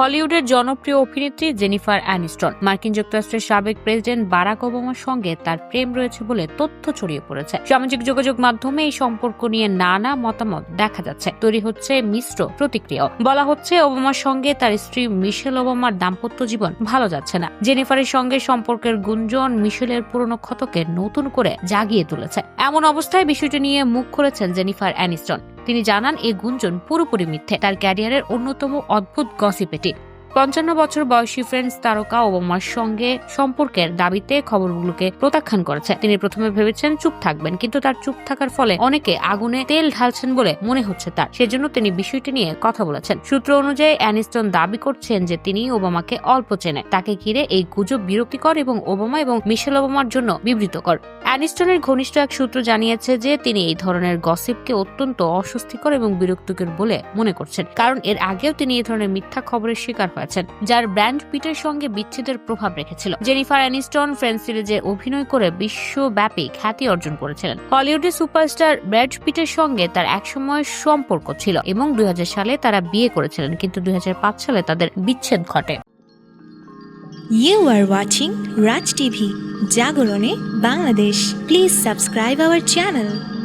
হলিউডের জনপ্রিয় অভিনেত্রী জেনিফার অ্যানিস্টন। মার্কিন যুক্তরাষ্ট্রের সাবেক প্রেসিডেন্ট বারাক ওবামার সঙ্গে তার প্রেম রয়েছে বলে তথ্য ছড়িয়ে পড়েছে। সামাজিক যোগাযোগ মাধ্যমে এই সম্পর্ক নিয়ে নানা মতামত দেখা যাচ্ছে। তৈরি হচ্ছে মিশ্র প্রতিক্রিয়া বলা হচ্ছে ওবামার সঙ্গে তার স্ত্রী মিশেল ওবামার দাম্পত্য জীবন ভালো যাচ্ছে না। জেনিফারের সঙ্গে সম্পর্কের গুঞ্জন মিশেলের পুরনো ক্ষতকে নতুন করে জাগিয়ে তুলেছে। এমন অবস্থায় বিষয়টি নিয়ে মুখ খুলেছেন জেনিফার অ্যানিস্টন। তিনি জানান এই গুঞ্জন পুরোপুরি মিথ্যে। তার ক্যারিয়ারের অন্যতম অদ্ভুত গসিপ এটি। পঞ্চান্ন বছর বয়সী ফ্রেন্ডস তারকা ওবামার সঙ্গে সম্পর্কের দাবিতে খবরগুলোকে প্রত্যাখ্যান করেছে। তিনি প্রথমে ভেবেছেন চুপ থাকবেন, কিন্তু তার চুপ থাকার ফলে অনেকে আগুনে তেল ঢালছেন বলে মনে হচ্ছে তার। সেজন্য তিনি বিষয়টি নিয়ে কথা বলেছেন। সূত্র অনুযায়ী অ্যানিস্টন দাবি করছেন যে তিনি ওবামাকে অল্প চেনে। তাকে ঘিরে এই গুজব বিরক্তিকর এবং ওবামা এবং মিশেল ওবামার জন্য বিবৃতকর। অ্যানিস্টনের ঘনিষ্ঠ এক সূত্র জানিয়েছে যে তিনি এই ধরনের গসিপকে অত্যন্ত অস্বস্তিকর এবং বিরক্তিকর বলে মনে করছেন। কারণ এর আগেও তিনি এই ধরনের মিথ্যা খবরের শিকার হয়েছেন যার ব্র্যান্ড পিটের সঙ্গে বিচ্ছেদের প্রভাব রেখেছিল জেনিফার অ্যানিস্টন ফ্রেন্ড সিরিজে অভিনয় করে বিশ্বব্যাপী খ্যাতি অর্জন করেছিলেন হলিউডের সুপারস্টার ব্র্যাড পিটের সঙ্গে তার একসময় সম্পর্ক ছিল এবং দুই হাজার সালে তারা বিয়ে করেছিলেন কিন্তু দুই হাজার পাঁচ সালে তাদের বিচ্ছেদ ঘটে You are watching Raj TV, Jagorone, Bangladesh. Please subscribe our channel.